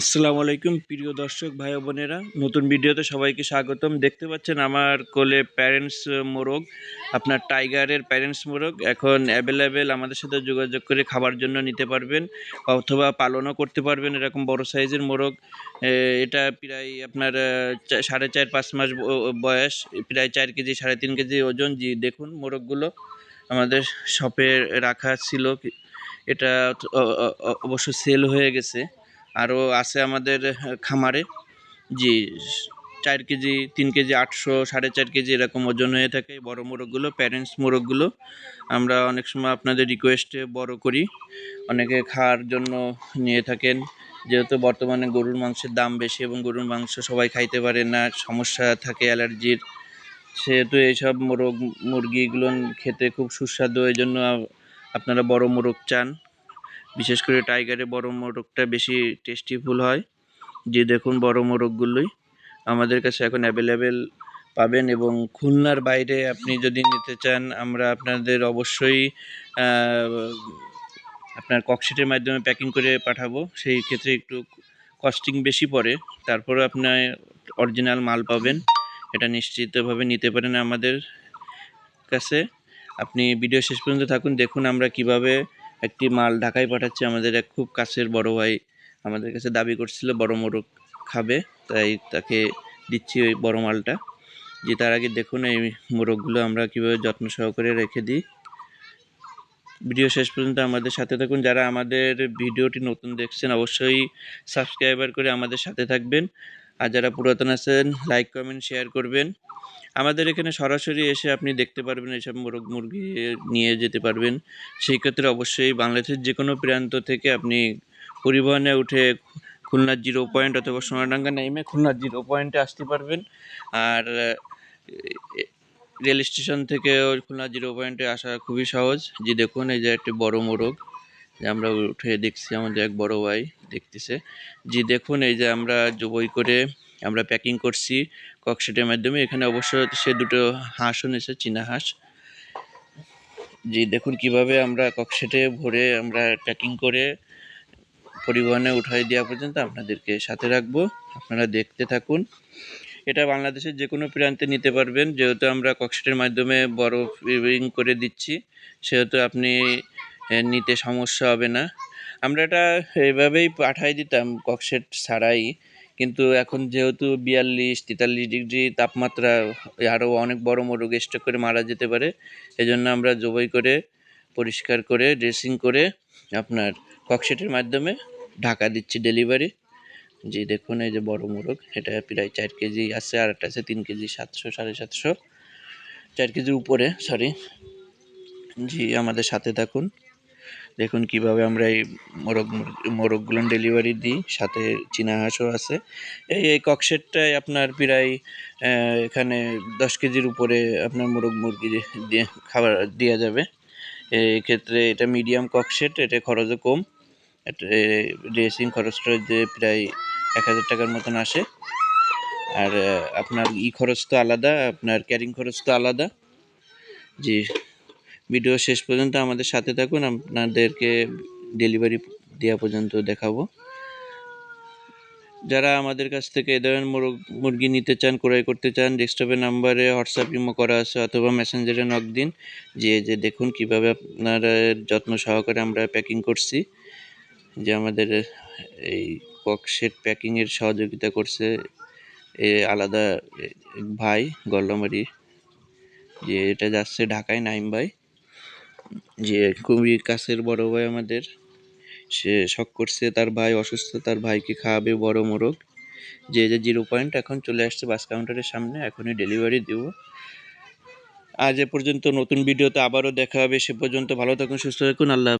আসসালামু আলাইকুম, প্রিয় দর্শক, ভাই বোনেরা। নতুন ভিডিওতে সবাইকে স্বাগতম। দেখতে পাচ্ছেন আমার কোলে প্যারেন্টস মোরগ, আপনার টাইগারের প্যারেন্টস মোরগ। এখন অ্যাভেলেবেল আমাদের সাথে যোগাযোগ করে খাবার জন্য নিতে পারবেন অথবা পালনও করতে পারবেন এরকম বড় সাইজের মোরগ। এটা প্রায় আপনার সাড়ে চার, পাঁচ মাস বয়স, প্রায় চার কেজি, সাড়ে তিন কেজি ওজন। জি, দেখুন মোরগগুলো আমাদের শপে রাখা ছিল। এটা অবশ্য সেল হয়ে গেছে। আরও আছে আমাদের খামারে। জি, চার কেজি, তিন কেজি, আটশো, সাড়ে চার কেজি এরকম ওজন হয়ে থাকে বড় মোরগগুলো প্যারেন্টস মোরগগুলো। আমরা অনেক সময় আপনাদের রিকোয়েস্টে বড় করি। অনেকে খাওয়ার জন্য নিয়ে থাকেন। যেহেতু বর্তমানে গরুর মাংসের দাম বেশি এবং গরুর মাংস সবাই খাইতে পারে না, সমস্যা থাকে, অ্যালার্জির। সেহেতু এইসব মোরগ, মুরগিগুলো খেতে খুব সুস্বাদু এই জন্য আপনারা বড় মোরগ চান। বিশেষ করে টাইগারে বড় মোরগটা বেশি টেস্টিফুল হয়। যে দেখুন বড় মোরগগুলোই। আমাদের কাছে এখন অ্যাভেলেবেল পাবেন এবং খুলনার বাইরে আপনি যদি নিতে চান, আমরা আপনাদের অবশ্যই আপনার ককশিটের মাধ্যমে প্যাকিং করে পাঠাবো। সেই ক্ষেত্রে একটু কস্টিং বেশি পড়ে। তারপরে আপনার অরিজিনাল মাল পাবেন। এটা নিশ্চিতভাবে নিতে পারেন আমাদের কাছে। আপনি ভিডিও শেষ পর্যন্ত থাকুন, দেখুন আমরা কীভাবে একটি মাল ঢাকায় পাঠাচ্ছি, আমাদের এক খুব কাছের বড় ভাই আমাদের কাছে দাবি করছিল বড় মোরগ খাবে, তাই তাকে দিচ্ছি ওই বড় মালটা। যে তার আগে দেখুন এই মোরগগুলো আমরা কীভাবে যত্ন সহকারে রেখে দিই। ভিডিও শেষ পর্যন্ত আমাদের সাথে থাকুন। যারা আমাদের ভিডিওটি নতুন দেখছেন, অবশ্যই সাবস্ক্রাইবার করে আমাদের সাথে থাকবেন। আর যারা পুরাতন আছেন লাইক কমেন্ট শেয়ার করবেন। আমাদের এখানে সরাসরি এসে আপনি দেখতে পারবেন এসব মোরগ মুরগি নিয়ে যেতে পারবেন। সেই ক্ষেত্রে অবশ্যই বাংলাদেশের যে কোনো প্রান্ত থেকে আপনি পরিবহনে উঠে খুলনার জিরো পয়েন্ট অথবা সোনাডাঙ্গা নেমে খুলনার জিরো পয়েন্টে আসতে পারবেন। আর রেল স্টেশন থেকে খুলনা জিরো পয়েন্টে আসা খুবই সহজ। যে দেখুন, এই যে একটি বড় মোরগ। আমরা উঠে দেখছি আমাদের এক বড় ভাই দেখতেছে। জি, দেখুন, এই যে আমরা জবই করে আমরা প্যাকিং করছি ককশিটের মাধ্যমে। এখানে অবশ্য সে দুটো হাঁসও নিয়েছে চীনা হাঁস। জি, দেখুন কীভাবে আমরা ককশিটে ভরে আমরা প্যাকিং করে পরিবহনে উঠাই দেওয়া পর্যন্ত আপনাদেরকে সাথে রাখব। আপনারা দেখতে থাকুন। এটা বাংলাদেশের যে কোনো প্রান্তে নিতে পারবেন। যেহেতু আমরা ককশিটের মাধ্যমে বড় ফিভিং করে দিচ্ছি, সেহেতু আপনি নিতে সমস্যা হবে না। আমরা এটা এভাবেই পাঠাই দিতাম ককশেট ছাড়াই। কিন্তু এখন যেহেতু বিয়াল্লিশ, তেতাল্লিশ ডিগ্রি তাপমাত্রা, আরও অনেক বড় মোরগ স্টক করে মারা যেতে পারে এজন্য আমরা জবাই করে, পরিষ্কার করে ড্রেসিং করে আপনার ককশেটের মাধ্যমে ঢাকা দিচ্ছি ডেলিভারি জি, দেখুন, এই যে বড় মোরগ, এটা প্রায় চার কেজি আছে, আর একটা আছে তিন কেজি, সাতশো, সাড়ে সাতশো। চার কেজির উপরে সরি জি, আমাদের সাথে থাকুন। দেখুন কীভাবে আমরা এই মোরগ, মোরগগুলো ডেলিভারি দিই, সাথে চীনা হাঁসও আছে। এই এই ককশেটটায় আপনার প্রায় এখানে দশ কেজির উপরে আপনার মোরগ মুরগি দিয়ে খাবার দেওয়া যাবে। ক্ষেত্রে এটা মিডিয়াম ককশেট এটা খরচও কম। ড্রেসিং খরচটা যে প্রায় এক হাজার টাকার মতন আসে। আর আপনার ই খরচ তো আলাদা, আপনার ক্যারিং খরচ তো আলাদা। জি। ভিডিও শেষ পর্যন্ত আমাদের সাথে থাকুন, আপনাদেরকে ডেলিভারি দেওয়া পর্যন্ত দেখাবো। যারা আমাদের কাছ থেকে এ ধরনের মোরগ নিতে চান, ক্রয় করতে চান ডেস্কটপের নাম্বারে হোয়াটসঅ্যাপ ইমো করা আছে অথবা মেসেঞ্জারে নক দিন। যে যে দেখুন কীভাবে আপনারা যত্ন সহকারে আমরা প্যাকিং করছি। যে আমাদের এই ককশেট প্যাকিংয়ের সহযোগিতা করছে এ আলাদা ভাই গল্লামারি। যে এটা যাচ্ছে ঢাকায় নাইম ভাই। যে খুবই কাছের বড় ভাই আমাদের, সে শখ করছে তার ভাই অসুস্থ, তার ভাইকে খাওয়াবে বড় মোরগ যে যে জিরো পয়েন্ট এখন চলে আসছে বাস কাউন্টারের সামনে, এখনই ডেলিভারি দেব আজ এ পর্যন্ত নতুন ভিডিওতে আবারও দেখা হবে, সে পর্যন্ত ভালো থাকুন, সুস্থ থাকুন, আল্লাহ।